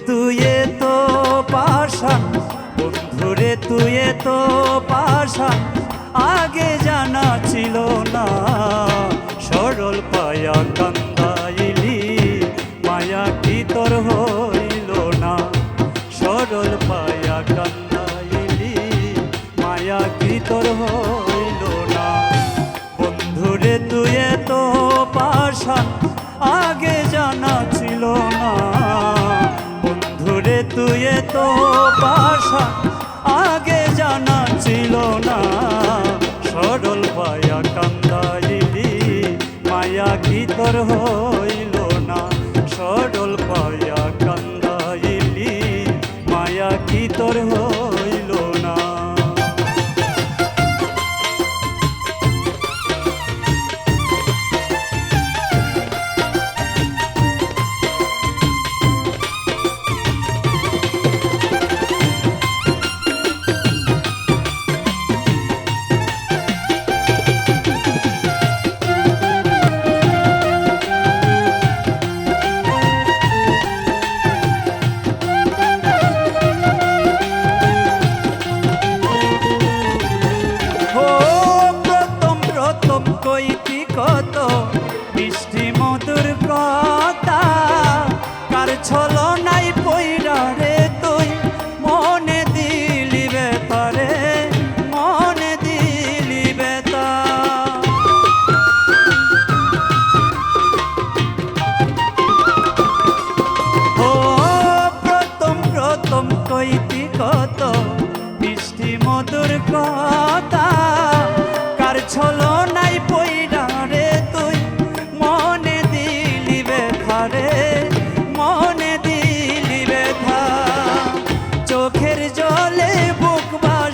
তুই তো পাশান বন্ধুরে তুই তো পাশা আগে জানা ছিল না। সরল পায়া কান্দাইলি মায়া কি তোর হইল না? সরল পায়া কান্দাইলি মায়া কি তোর হইল তো পাশা আগে জানা ছিল না।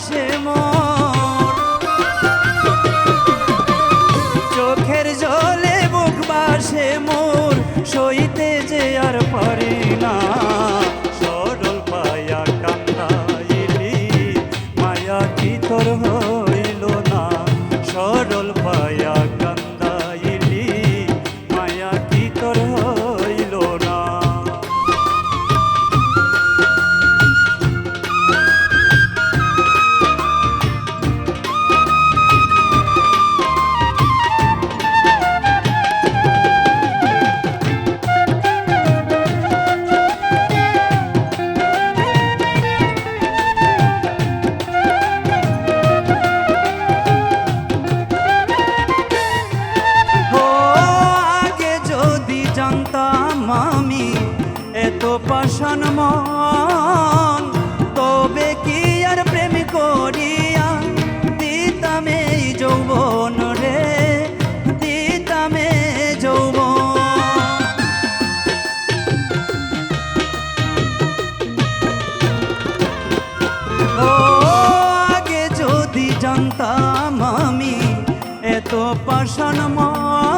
বাসে মোর চোখের জলে বুক বাসে মোর সইতে যে আর পারি না। সরল পায়া কান্দাইলি মায়া কি তোর হইল পাষাণ মন। তবে কি আর প্রেম করিয়া দিতাম এই যৌবন রে? দিতাম আগে যদি জানতাম আমি এত পাষাণ মন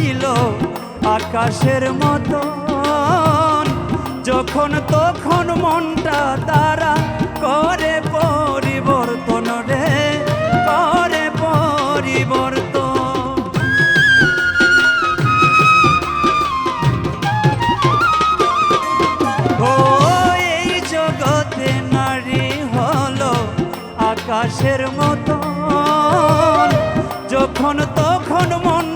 হইল আকাশের মতন। যখন তখন মনটা তারা করে পরিবর্তন রে, করে পরিবর্তন। ও, এই জগতে নারী হলো আকাশের মতন। যখন তখন মনটা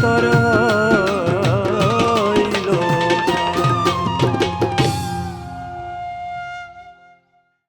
পায়া